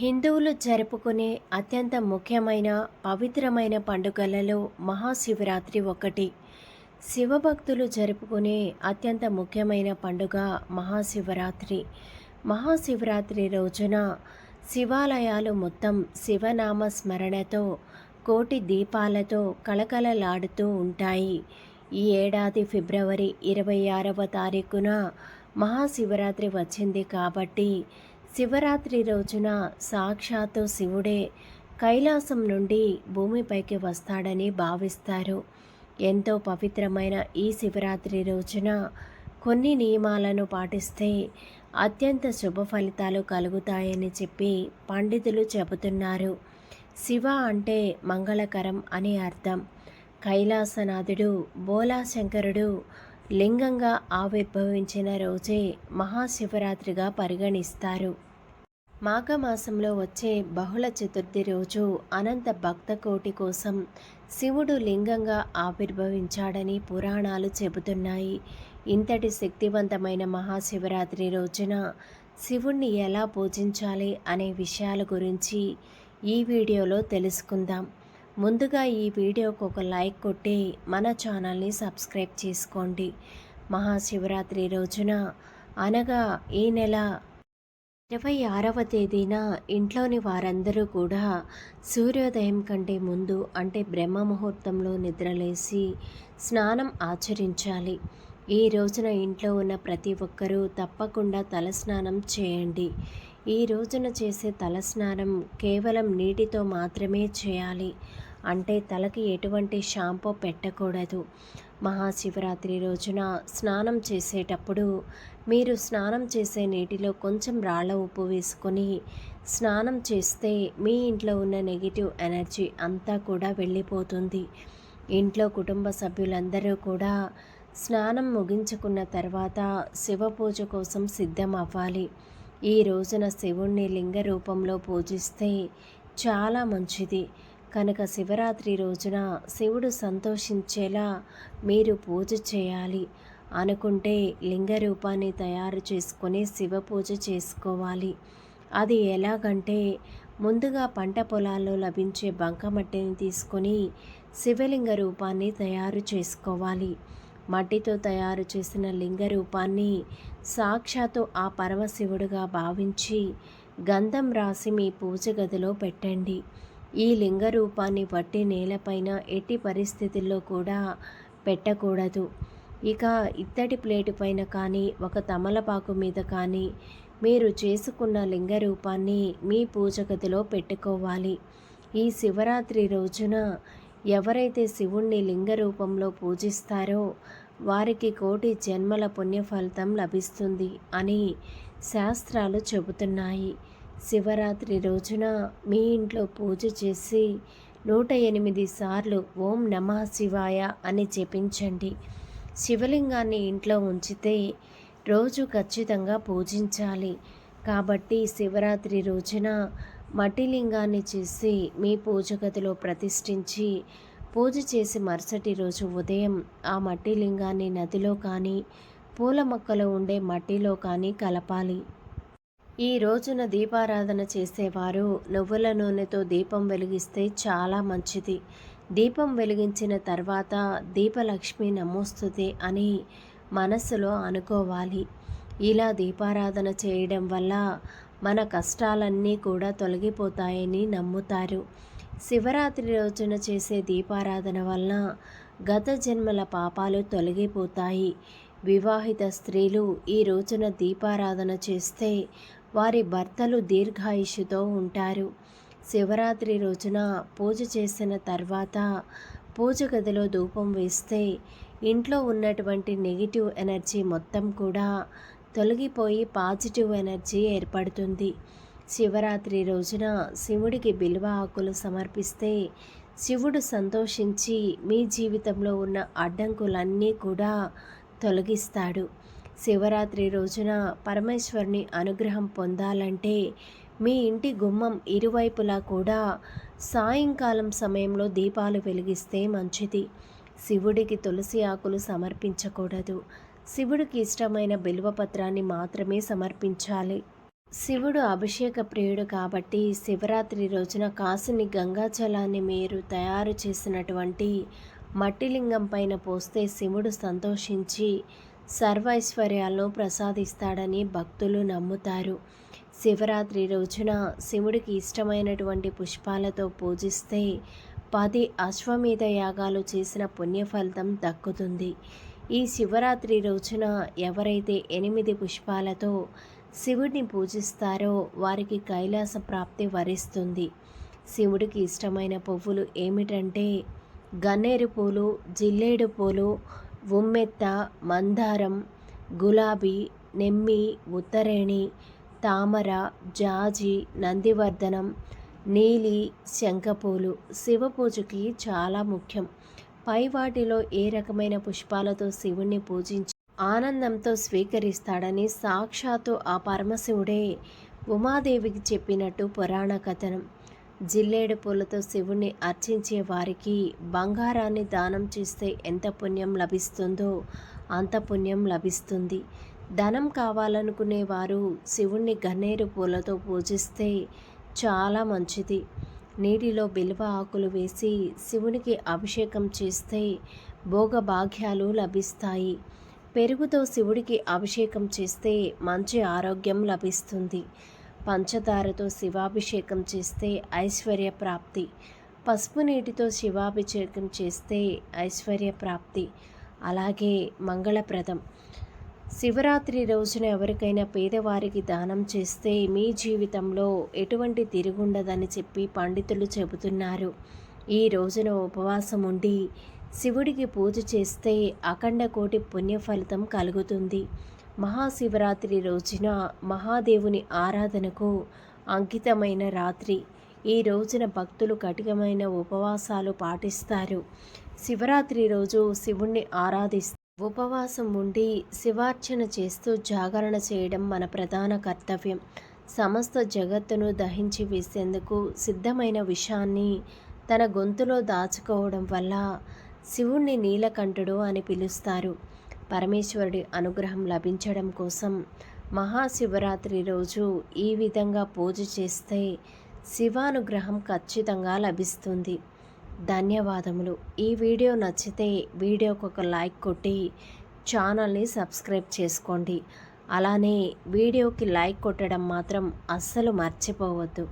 హిందువులు జరుపుకునే అత్యంత ముఖ్యమైన పవిత్రమైన పండుగలలో మహాశివరాత్రి ఒకటి. శివభక్తులు జరుపుకునే అత్యంత ముఖ్యమైన పండుగ మహాశివరాత్రి. మహాశివరాత్రి రోజున శివాలయాలు మొత్తం శివనామ స్మరణతో కోటి దీపాలతో కళకళలాడుతూ ఉంటాయి. ఈ ఏడాది ఫిబ్రవరి ఇరవై ఆరవ తారీఖున మహాశివరాత్రి వచ్చింది కాబట్టి శివరాత్రి రోజున సాక్షాత్తు శివుడే కైలాసం నుండి భూమిపైకి వస్తాడని భావిస్తారు. ఎంతో పవిత్రమైన ఈ శివరాత్రి రోజున కొన్ని నియమాలను పాటిస్తే అత్యంత శుభ ఫలితాలు కలుగుతాయని చెప్పి పండితులు చెబుతున్నారు. శివ అంటే మంగళకరం అని అర్థం. కైలాసనాథుడు బోలాశంకరుడు లింగంగా ఆవిర్భవించిన రోజే మహాశివరాత్రిగా పరిగణిస్తారు. మాఘమాసంలో వచ్చే బహుళ చతుర్థి రోజు అనంత భక్త కోటి కోసం శివుడు లింగంగా ఆవిర్భవించాడని పురాణాలు చెబుతున్నాయి. ఇంతటి శక్తివంతమైన మహాశివరాత్రి రోజున శివుణ్ణి ఎలా పూజించాలి అనే విషయాల గురించి ఈ వీడియోలో తెలుసుకుందాం. ముందుగా ఈ వీడియోకు ఒక లైక్ కొట్టి మన ఛానల్ని సబ్స్క్రైబ్ చేసుకోండి. మహాశివరాత్రి రోజున అనగా ఈ నెల ఇరవై ఆరవ తేదీన ఇంట్లోని వారందరూ కూడా సూర్యోదయం కంటే ముందు అంటే బ్రహ్మ ముహూర్తంలో నిద్రలేసి స్నానం ఆచరించాలి. ఈ రోజున ఇంట్లో ఉన్న ప్రతి ఒక్కరూ తప్పకుండా తలస్నానం చేయండి. ఈ రోజున చేసే తలస్నానం కేవలం నీటితో మాత్రమే చేయాలి. అంటే తలకి ఎటువంటి షాంపూ పెట్టకూడదు. మహాశివరాత్రి రోజున స్నానం చేసేటప్పుడు మీరు స్నానం చేసే నీటిలో కొంచెం రాళ్ళ ఉప్పు వేసుకొని స్నానం చేస్తే మీ ఇంట్లో ఉన్న నెగిటివ్ ఎనర్జీ అంతా కూడా వెళ్ళిపోతుంది. ఇంట్లో కుటుంబ సభ్యులందరూ కూడా స్నానం ముగించుకున్న తర్వాత శివ పూజ కోసం సిద్ధం అవ్వాలి. ఈ రోజున శివుణ్ణి లింగ రూపంలో పూజిస్తే చాలా మంచిది. కనుక శివరాత్రి రోజున శివుడు సంతోషించేలా మీరు పూజ చేయాలి. అనుకుంటే లింగ రూపాన్ని తయారు చేసుకొని శివ పూజ చేసుకోవాలి. అది ఎలాగంటే ముందుగా పంట పొలాల్లో లభించే బంకమట్టిని తీసుకొని శివలింగ రూపాన్ని తయారు చేసుకోవాలి. మట్టితో తయారు చేసిన లింగ రూపాన్ని సాక్షాత్తు ఆ పరమశివుడుగా భావించి గంధం రాసి మీ పూజ గదిలో పెట్టండి. ఈ లింగ రూపాన్ని బట్టి నేలపైన ఎట్టి పరిస్థితుల్లో కూడా పెట్టకూడదు. ఇక ఇత్తడి ప్లేటు పైన కానీ ఒక తమలపాకు మీద కానీ మీరు చేసుకున్న లింగ రూపాన్ని మీ పూజ గదిలో పెట్టుకోవాలి. ఈ శివరాత్రి రోజున ఎవరైతే శివుణ్ణి లింగ రూపంలో పూజిస్తారో వారికి కోటి జన్మల పుణ్య ఫలితం లభిస్తుంది అని శాస్త్రాలు చెబుతున్నాయి. శివరాత్రి రోజున మీ ఇంట్లో పూజ చేసి నూట ఎనిమిది సార్లు ఓం నమ శివాయ అని జపించండి. శివలింగాన్ని ఇంట్లో ఉంచితే రోజు ఖచ్చితంగా పూజించాలి. కాబట్టి శివరాత్రి రోజున మట్టి లింగాన్ని చేసి మీ పూజ గదిలో ప్రతిష్ఠించి పూజ చేసి మరుసటి రోజు ఉదయం ఆ మట్టి లింగాన్ని నదిలో కానీ పూల మొక్కలు ఉండే మట్టిలో కానీ కలపాలి. ఈ రోజున దీపారాధన చేసేవారు నువ్వుల నూనెతో దీపం వెలిగిస్తే చాలా మంచిది. దీపం వెలిగించిన తర్వాత దీపలక్ష్మి నమోస్తుంది అని మనస్సులో అనుకోవాలి. ఇలా దీపారాధన చేయడం వల్ల మన కష్టాలన్నీ కూడా తొలగిపోతాయని నమ్ముతారు. శివరాత్రి రోజున చేసే దీపారాధన వలన గత జన్మల పాపాలు తొలగిపోతాయి. వివాహిత స్త్రీలు ఈ రోజున దీపారాధన చేస్తే వారి భర్తలు దీర్ఘాయుషుతో ఉంటారు. శివరాత్రి రోజున పూజ చేసిన తర్వాత పూజ గదిలో ధూపం వేస్తే ఇంట్లో ఉన్నటువంటి నెగిటివ్ ఎనర్జీ మొత్తం కూడా తొలగిపోయి పాజిటివ్ ఎనర్జీ ఏర్పడుతుంది. శివరాత్రి రోజున శివుడికి బిల్వ ఆకులు సమర్పిస్తే శివుడు సంతోషించి మీ జీవితంలో ఉన్న అడ్డంకులన్నీ కూడా తొలగిస్తాడు. శివరాత్రి రోజున పరమేశ్వరుని అనుగ్రహం పొందాలంటే మీ ఇంటి గుమ్మం ఇరువైపులా కూడా సాయంకాలం సమయంలో దీపాలు వెలిగిస్తే మంచిది. శివుడికి తులసి ఆకులు సమర్పించకూడదు. శివుడికి ఇష్టమైన బిల్వపత్రాన్ని మాత్రమే సమర్పించాలి. శివుడు అభిషేక ప్రియుడు కాబట్టి శివరాత్రి రోజున కాసిని గంగాజలాన్ని మీరు తయారు చేసినటువంటి మట్టిలింగం పైన పోస్తే శివుడు సంతోషించి సర్వైశ్వర్యాలను ప్రసాదిస్తాడని భక్తులు నమ్ముతారు. శివరాత్రి రోజున శివుడికి ఇష్టమైనటువంటి పుష్పాలతో పూజిస్తే పది అశ్వమేధ యాగాలు చేసిన పుణ్యఫలితం దక్కుతుంది. ఈ శివరాత్రి రోజున ఎవరైతే ఎనిమిది పుష్పాలతో శివుడిని పూజిస్తారో వారికి కైలాస ప్రాప్తి వరిస్తుంది. శివుడికి ఇష్టమైన పువ్వులు ఏమిటంటే గన్నేరు పూలు జిల్లేడు పూలు ఉమ్మెత్త మందారం గులాబీ నెమ్మి ఉత్తరేణి తామర జాజి నందివర్ధనం నీలి శంఖపూలు శివ పూజకి చాలా ముఖ్యం. పై వాటిలో ఏ రకమైన పుష్పాలతో శివుణ్ణి పూజించి ఆనందంతో స్వీకరిస్తాడని సాక్షాత్తు ఆ పరమశివుడే ఉమాదేవికి చెప్పినట్టు పురాణ కథనం. జిల్లేడు పూలతో శివుణ్ణి అర్చించే వారికి బంగారాన్ని దానం చేస్తే ఎంత పుణ్యం లభిస్తుందో అంత పుణ్యం లభిస్తుంది. ధనం కావాలనుకునే వారు శివుణ్ణి గన్నేరు పూలతో పూజిస్తే చాలా మంచిది. నీటిలో బిల్వ ఆకులు వేసి శివునికి అభిషేకం చేస్తే భోగభాగ్యాలు లభిస్తాయి. పెరుగుతో శివుడికి అభిషేకం చేస్తే మంచి ఆరోగ్యం లభిస్తుంది. పంచదారతో శివాభిషేకం చేస్తే ఐశ్వర్య ప్రాప్తి. పసుపు నీటితో శివాభిషేకం చేస్తే ఐశ్వర్య ప్రాప్తి. అలాగే మంగళప్రదం. శివరాత్రి రోజున ఎవరికైనా పేదవారికి దానం చేస్తే మీ జీవితంలో ఎటువంటి తిరుగుండదని చెప్పి పండితులు చెబుతున్నారు. ఈ రోజున ఉపవాసం ఉండి శివుడికి పూజ చేస్తే అఖండ కోటి పుణ్యఫలితం కలుగుతుంది. మహాశివరాత్రి రోజున మహాదేవుని ఆరాధనకు అంకితమైన రాత్రి. ఈ రోజున భక్తులు కఠినమైన ఉపవాసాలు పాటిస్తారు. శివరాత్రి రోజు శివుణ్ణి ఆరాధిస్తారు. ఉపవాసం ఉండి శివార్చన చేస్తూ జాగరణ చేయడం మన ప్రధాన కర్తవ్యం. సమస్త జగత్తును దహించి వేసేందుకు సిద్ధమైన విషాన్ని తన గొంతులో దాచుకోవడం వల్ల శివుణ్ణి నీలకంఠుడు అని పిలుస్తారు. పరమేశ్వరుడి అనుగ్రహం లభించడం కోసం మహాశివరాత్రి రోజు ఈ విధంగా పూజ చేస్తే శివానుగ్రహం ఖచ్చితంగా లభిస్తుంది. ధన్యవాదములు. ఈ వీడియో నచ్చితే వీడియోకి ఒక లైక్ కొట్టి ఛానల్ని సబ్స్క్రైబ్ చేసుకోండి. అలానే వీడియోకి లైక్ కొట్టడం మాత్రం అస్సలు మర్చిపోవద్దు.